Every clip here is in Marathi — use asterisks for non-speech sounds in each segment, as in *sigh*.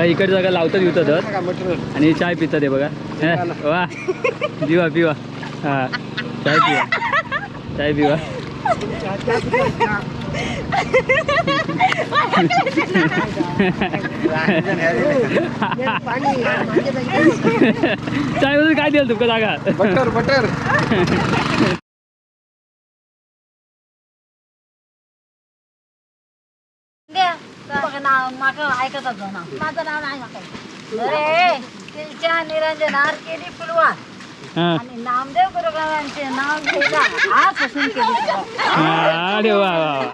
काय इकडे जागा लावतात येतं तर. आणि चाय पितात हे बघा. वा. पिवा पिवा. हा. चाय पिवा. चाय पिवा. *laughs* चायमध्ये काय द्याल तुमका जागा? Butter butter. *laughs* नाव माका ऐकत होतो ना माझं नाव नाही माका अरे निरंजनार केली फुलवा आणि नामदेव गुरुगावांचे नाव आजपासून केली अरे वा वा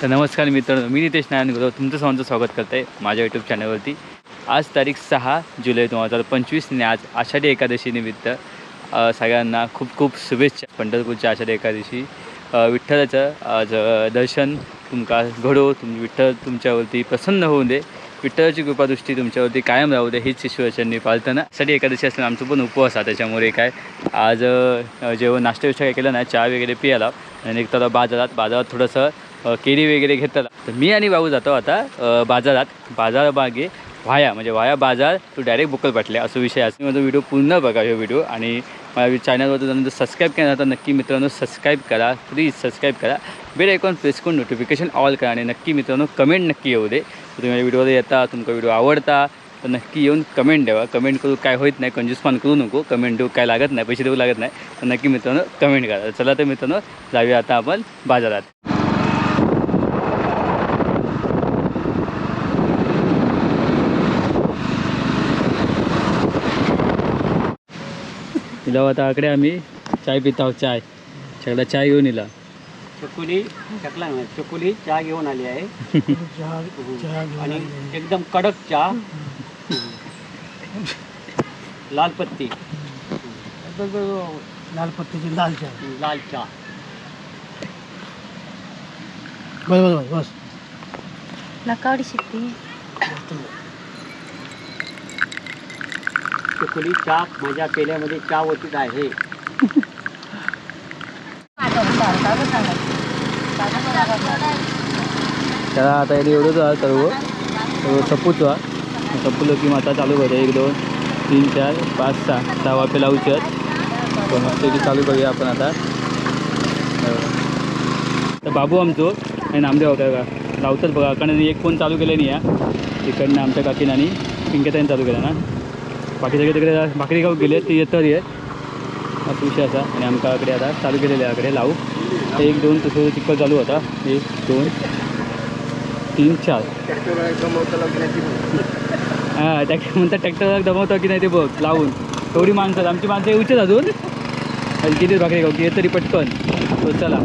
तर नमस्कार मित्रांनो मी नितेश नारायण गुरव तुमचं सर्वांचं स्वागत करते माझ्या यूट्यूब चॅनलवरती आज तारीख सहा जुलै दोन हजार पंचवीसने आज आषाढी एकादशी निमित्त सगळ्यांना खूप खूप शुभेच्छा. पंढरपूरच्या आषाढी एकादशी. विठ्ठलाचं आज दर्शन तुमका घडो. तुम विठ्ठल तुमच्यावरती प्रसन्न होऊ दे. विठ्ठलाची कृपादृष्टी तुमच्यावरती कायम राहू दे. हीच ईश्वरचरणी प्रार्थना. साठी एकादशी असताना आमचं पण उपवास आहे. त्याच्यामुळे काय आज जेव्हा नाश्ता विष्टा काय केलं नाही. चहा वगैरे पियाला. आणि एक तर बाजारात बाजारात थोडंसं केरी केळी वगैरे घेतला. तर मी आणि भाऊ जातो आता बाजारात. बाजार बागे व्हाया म्हणजे व्हाया बाजार तू डायरेक्ट बुकल पाटल्या असं विषय असं माझा व्हिडिओ पूर्ण बघा हे व्हिडिओ आणि माझ्या चॅनलवर जर सबस्क्राईब केला तर नक्की मित्रांनो सबस्क्राईब करा. प्लीज सबस्क्राईब करा. बेल आयकॉन प्रेस करून नोटिफिकेशन ऑल करा आणि नक्की मित्रांनो कमेंट नक्की येऊ दे. तुम्ही तुम्ही व्हिडिओवर येता तुमचा व्हिडिओ आवडता तर नक्की येऊन कमेंट द्यावा कमेंट करू काय होत नाही कंजूसपान करू नको. कमेंट देऊ काय लागत नाही पैसे देऊ लागत नाही तर नक्की मित्रांनो कमेंट करा. चला तर मित्रांनो जाऊया आता आपण बाजारात. आता आकडे आम्ही चाय पित आहोत चाय. सगळा चाय घेऊन इला. चकुली चकला नाही चकुली चहा घेऊन आली आहे. आणि एकदम कडक चहा. लाल पत्ती. लाल पत्तीची लाल चहा. लाल चहा. बस बस बस. बस नकावडी शिकते. चकुली चहा माझ्या पेल्यामध्ये चहा वचित आहे. त्याला आता एवढंच आहे सर्व. सर्व सपूच वा सपूलं की आता चालू करूया एक दोन तीन चार पाच सहा सहा वाफे लावूचे आहेत तर चालू करूया आपण आता. तर बाबू आमचो आणि नामदेव होता का? लावतात बघा. कारण एक फोन चालू केला नाही या. तिकडनं आमच्या काकीनं आणि पिंकेताईने चालू केला ना. बाकी सगळे तिकडे भाकरी गाव गेले ते येतं आहे असा विषय असा. आणि आमच्याकडे आता चालू केलेले आकडे लावू. एक दोन तसं चिक्कल चालू होता. एक दोन तीन चार. हां टॅक्टर म्हणतात ट्रॅक्टर दमवतो की नाही ते बघ लावून. एवढी माणसं आमची माणसं येऊचेच अजून. आणि किती भाकरी गाव की तरी पटकन. चला.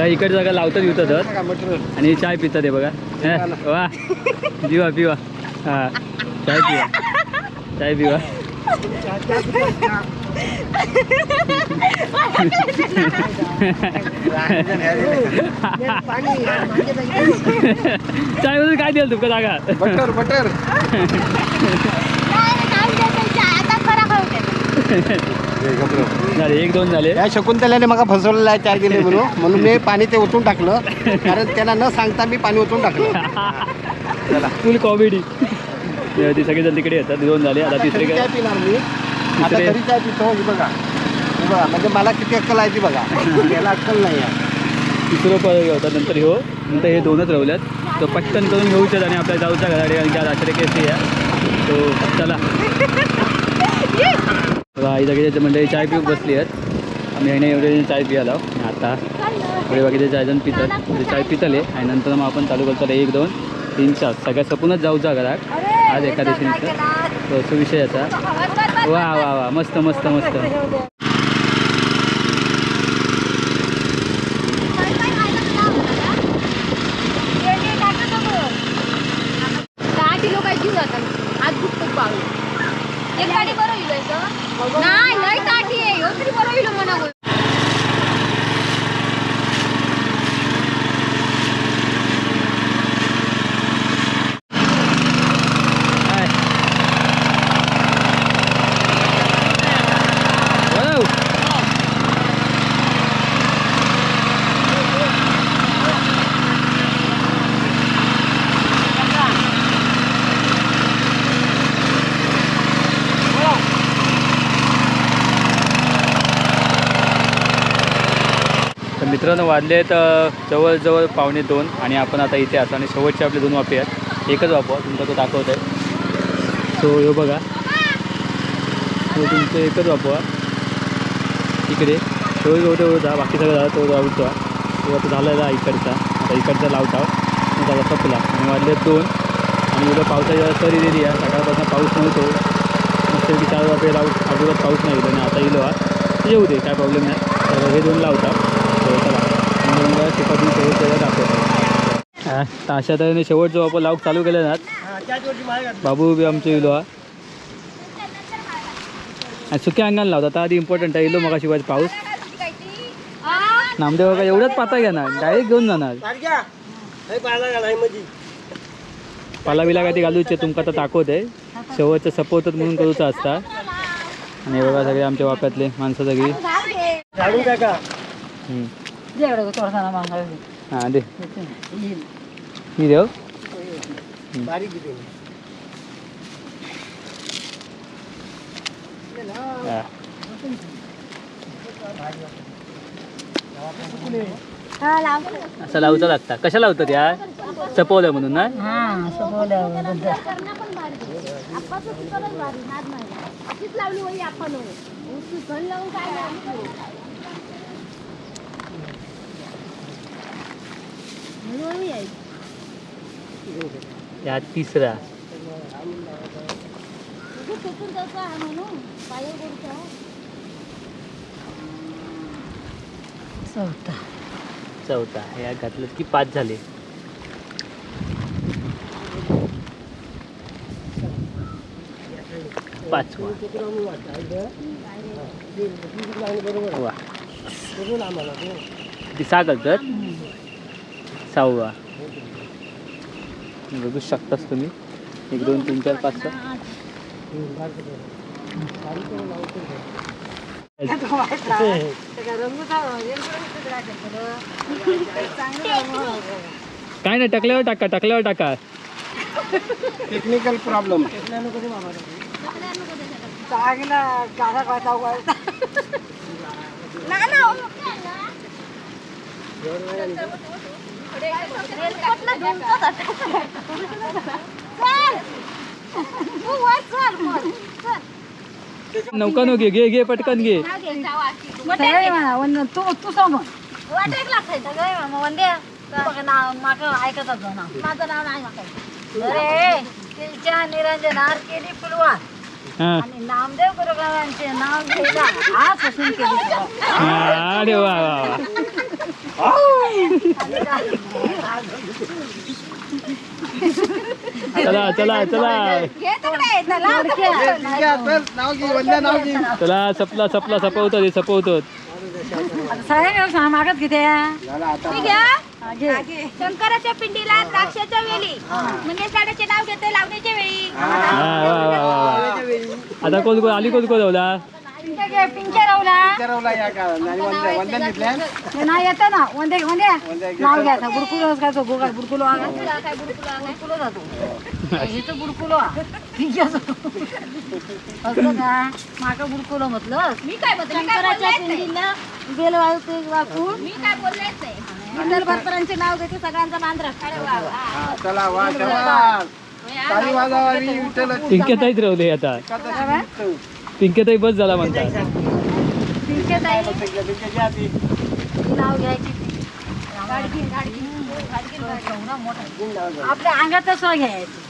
काय इकडे जागा लावतात येतं तर. आणि चाय पितात हे बघा. हे, वा. पिवा पिवा. हां. चाय पिवा. चाय पिवा. चायमध्ये काय द्याल तुमका जागा? Butter butter. *laughs* झाले एक दोन झाले. या शकुंतल्याने मला फसवलेला आहे चार गेले *laughs* म्हणून. म्हणून मी पाणी ते ओतून टाकलं. कारण त्यांना न सांगता मी पाणी ओतून टाकलं. फुल कॉमेडी ती सगळेजण तिकडे येतात दोन झाले आता तिसरे तरी काय? पिणार मी. आता तरी चाय पितो हे बघा. हे बघा म्हणजे मला किती अक्कल आहे ती बघा. याला अक्कल नाही आहे. तिसरं पण होतं नंतर ह्यो नंतर हे दोनच राहिल्यात तो पटकन करून घेऊच्यात आणि आपल्या जाऊच्या घराडे आणि त्या रात्री केस या तो चला. *laughs* बघा आई सगळे मंडळी चाय पिऊक बसली आहेत. आम्ही आईने एवढे चाय पियाला. आता एवढे बाकीचे चाय जण पितात. म्हणजे चाय पितले. आणि नंतर मग आपण चालू करतो एक दोन तीन चार. सगळ्या सपूनच जाऊचा घरात. आज एकादशीनिमित्त तो असं विषय याचा. वा वा वा. मस्त मस्त मस्त दहा किलो काय घेऊन जातात आज खूप खूप पाहू एक गाडी बरं येईल नाही लय काठी आहे ह्यो तरी बरं येईल म्हणा काय मित्रांनो वाजले आहेत जवळजवळ पावणे दोन आणि आपण आता इथे असतो आणि शेवटचे आपले दोन वाफे आहेत. एकच वापवा तुमचा तो दाखवत आहे. सो हे बघा. तो तुमचं एकच वापवा इकडे. तो एवढे होता जा बाकी सगळं झालं तो लावतो तो आता झाला जा इकडचा. आता इकडचा लावता झाला सपला. आणि वाजले दोन. आणि एवढं पावसाच्या सरी दिली आहे. सकाळपासून पाऊस नव्हतो. मस्त की चार वाफे लावू. अगोदर पाऊस नाही आणि आता येलो हा येऊ दे काय प्रॉब्लेम नाही. तर हे दोन लावता शिकवून शेवटच्या दाखवतो. तर अशा तऱ्हेने शेवटचं वापर लावूक चालू केलं ना बाबू बी आमचे येलो हा. आणि सुक्या अंगाने लावता आता आधी इम्पॉर्टंट आहे येलो मग शिवाय पाऊस. नामदेव का एवढंच पाता घेणार डायरेक्ट घेऊन जाणार. पाला बिला काय ते घालूचे तुमका आता दाखवत आहे. शेवटचं सपोर्टच म्हणून करूचा असता. आणि बघा सगळे आमच्या वाप्यातले माणसं सगळी. हा किती हा. असं लावचं लागता कशा लावतात या चपवलं म्हणून ना आपण घन लावून काय लावली हळूहळू यायची या तिसरा. तू फेकून जायचं आहे म्हणून पाया गोडचा चौथा. या घातलं की पाच झाले. पाचवा. वा. ती सहा घालतात सहावा. बघू शकताच तुम्ही. एक दोन तीन चार पाच सहा. काय नाही टाकल्यावर टाका टाकल्यावर टाका. टेक्निकल प्रॉब्लेम नौका नो घे घे घे पटकन घे. तू तू समज वाटेक मग वंदे नाव माका ऐकत ना माझं नाव नाही अरे तिच्या निरंजनार केली. फुलवा हा आणि नामदेव गुरुग्रामांचे नाव घ्यायला आजपासून केली अरे वा. चला चला चला. चला. सपला सपला सपवतो रे सपवतो मागत किती घ्या शंकराच्या पिंडीला द्राक्षाच्या वेली. म्हणजे झाडाचे नाव घेते लावण्याच्या वेळी. आता कोण कोण आली कोण कोण विचारवला या आणि घेतल्या. नाव येतं ना. वंदे वंदे. वंद्या नाव घ्यायचं बुडकुलो काय तो. गोगाळ बुडकुलो काय बुडकुलो जातो. हे तर बुडकुलो असं. का माका बुडकुलो म्हटलं. मी काय शंकराच्या पिंडीला बेल वाजते वाकून. मी काय बोललेच नाही. विठ्ठल भरतरांचे नाव घेते सगळ्यांचा चला वा आता. पिंकेताई बस झाला म्हणतात. नाव घ्यायची. गाडगी गाडगी. गाडगी मोठा आपल्या अंगात सो घ्यायची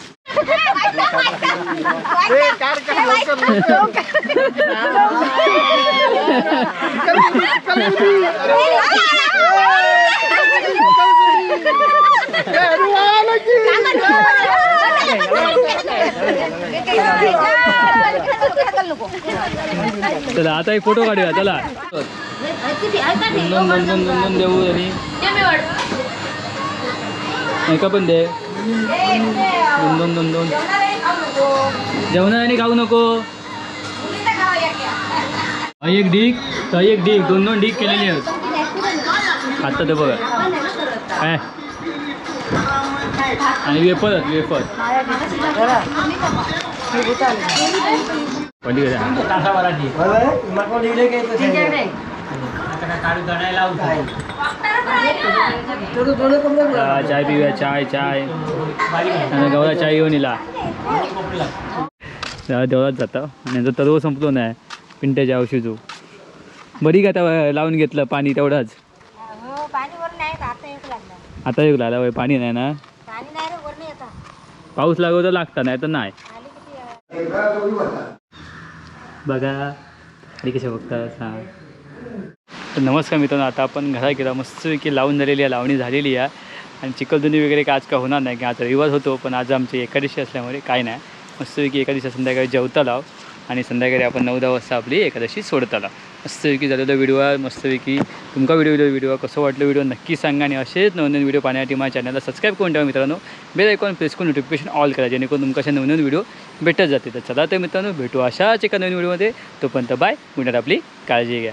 चला आता एक फोटो काढूया चला. दोन दोन दोन देऊ आणि एका पण दे. दोन दोन दोन दोन जेवणा आणि खाऊ नको. हय एक ढीक थंय एक ढीक दोन दोन ढीक केलेली आहेत. आता ते बघा. काय? आणि वेफर आहेत वेफर. चाय पिऊया चाय चाय आणि गवळा चाय घेऊन येला देवळात जाता. आणि यांचा तरव संपलो नाही पिंट्याच्या औषधू. बरी का आता लावून घेतलं पाणी तेवढंच? हो पाणी वर नाही येत, आता एक लागलं पाणी नाही ना पाणी नाही रे वर नाही येतात पाऊस लागव तर लागता नाही तर नाही. बघा आणि कशा बघता हां तर नमस्कार मित्रांनो आता आपण घरा गेला मस्तपैकी लावून झालेली आहे लावणी झालेली आहे. आणि चिखलदुनी वगैरे काय आज का होणार नाही की आज रविवार होतो पण आज आमची एकादशी असल्यामुळे काय नाही. मस्तपैकी एकादशी संध्याकाळी जेवता लाव आणि संध्याकाळी आपण नऊ दहा वाजता आपली एकादशी सोडता लाव मस्तपैकी झालेला व्हिडिओ आहे मस्तपैकी. तुमका व्हिडिओ व्हिडिओ कसं वाटलं व्हिडिओ नक्की सांगा आणि असेच नवनवीन व्हिडिओ पाहण्यासाठी माझ्या चॅनलला सबस्क्राईब करून ठेवा मित्रांनो. बेल ऐकून प्रेस करून नोटिफिकेशन ऑल करा जेणेकरून तुमका अशा नवनवीन व्हिडिओ भेटत जाते तर चला तर मित्रांनो भेटू अशाच एका नवीन व्हिडिओमध्ये तोपर्यंत बाय गुड आपली काळजी घ्या.